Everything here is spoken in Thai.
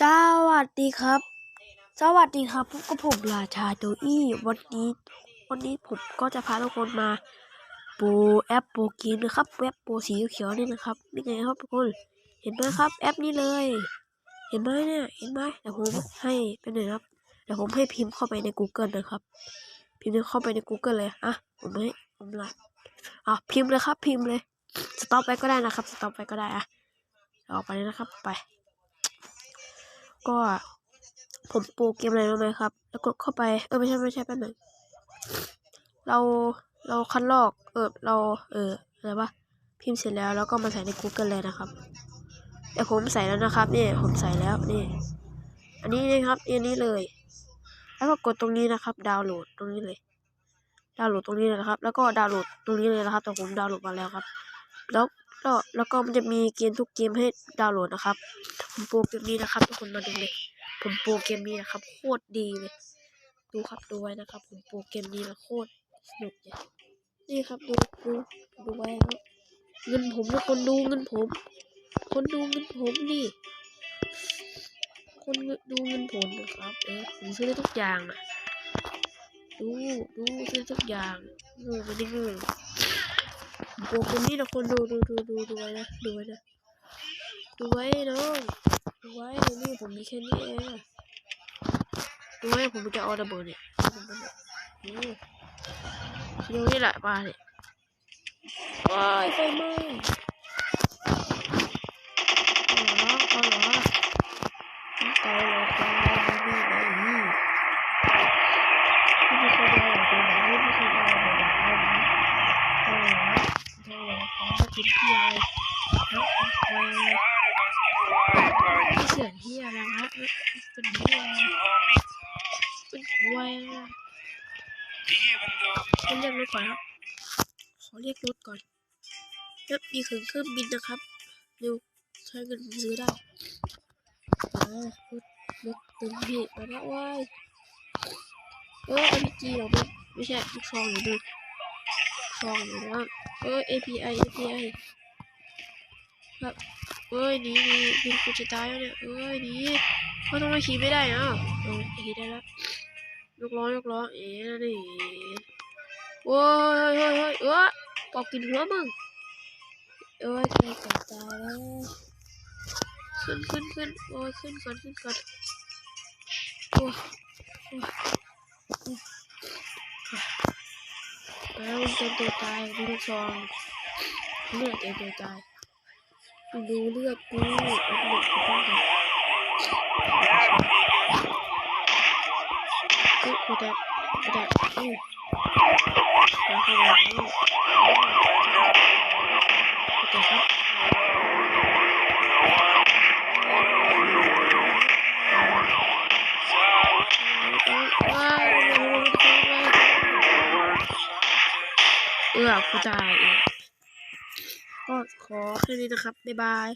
สวัสดีครับ สวัสดีครับพบกับผมราชาโจอี้วันนี้วันนี้ผมก็จะพาทุกคนมาโปรแอปโปรกินนะครับแอปโปรสีเขียวนี่นะครับนี่ไงครับทุกคนเห็นไหมครับ แอปนี้เลย เห็นไหมเนี่ยเห็นไหมเดี๋ยวผมให้เป็นหนึ่งครับเดี๋ยวผมให้พิมพ์เข้าไปใน Google นะครับ พิมพ์เข้าไปใน Google เลยอะผมให้ผมละอะพิมพ์เลยครับ พิมพ์เลยสต็อปไปก็ได้นะครับสต็อปไปก็ได้อะออกไปเลยนะครับไป ก็ผมปรเกมอะไรรู้ไหมครับ แล้วกดเข้าไป เออไม่ใช่ไม่ใช่แป๊บหนึงเราเราคัดลอก เออเรา เอออะไรวะพิมพ์เสร็จแล้วแล้วก็มาใส่ใน Google เลยนะครับเดี๋ยวผมใส่แล้วนะครับนี่ผมใส่แล้วนี่อันนี้นะครับอันนี้เลย แล้วก็กดตรงนี้นะครับ ดาวน์โหลดตรงนี้เลย ดาวน์โหลดตรงนี้เลยนะครับ แล้วก็ดาวน์โหลดตรงนี้เลยนะครับแต่ผมดาวน์โหลดมาแล้วครับ แล้วก็แล้วก็มันจะมีเกมทุกเกมให้ดาวน์โหลดนะครับ ผมโปรเกมนี้นะครับทุกคนมาดูเลยผมโปรเกมนี้นะครับ โคตรดีเลย ดูครับดูไว้นะครับ ผมโปรเกมนี้นะโคตรสนุกเลยนี่ครับดูดูดูไว้ครับเงินผมนะคนดูเงินผม คนดูเงินผมนี่ คนดูเงินผมนะครับ เออผมซื้อได้ทุกอย่างอะดูดูซื้อทุกอย่างเงยไม่ได้เงยโปรเกมนี้นะคนดูดูดูดูดูไว้นะดูไว้นะ ดูไว้น้องดูไว้นี่ผมมีแค่นี้เองดูไว้ผมจะเอาระเบิดเนี่ยนี่ทีนี้แหละมาเนี่ยว้ายไฟไหม้เอาเหรอเอาเหรอเตาเหรอเตานี่ไหนนี่ที่ไม่เคยเอาตัว เสียงเฮียแล้วฮะเป็นเฮียเป็นควายอะต้องเรียกรถก่อนครับ ขอเรียกรถก่อนแล้วมีเครื่องเครื่องบินนะครับเร็วใช้เงินซื้อได้อ่ารถรถเต็มที่มาแล้วว้ายเออ RPG เหรอไม่ไม่ใช่ลูกซองหรือดูซองหรือว่าเออ API API ครับ เอ้ยหนีหนีหนีกูจะตายแล้วเนี่ยเอ้ยหนีเขาต้องมาขี่ไม่ได้นะเออขี่ได้แล้วยกล้อยกล้อเอ๋นี่โอ้ยเฮ้ยเฮ้ยเออปอกกินหัวมึงเอ้ยใครจะตายแล้วขึ้นขึ้นขึ้นโอ้ยขึ้นก่อนขึ้นก่อนโอ้ยโอ้โอ้ยแล้วเต็มตัวตายดูลูกซองเลือดเต็มตัวตาย ดูเลือดกูเอาเลือดกูต้องกันเฮ้ยกูแตกกูแตกอู้มาเข้ามาแล้วกูแตกครับเออกูตายเอง ก็ขอแค่นี้นะครับ บ๊ายบาย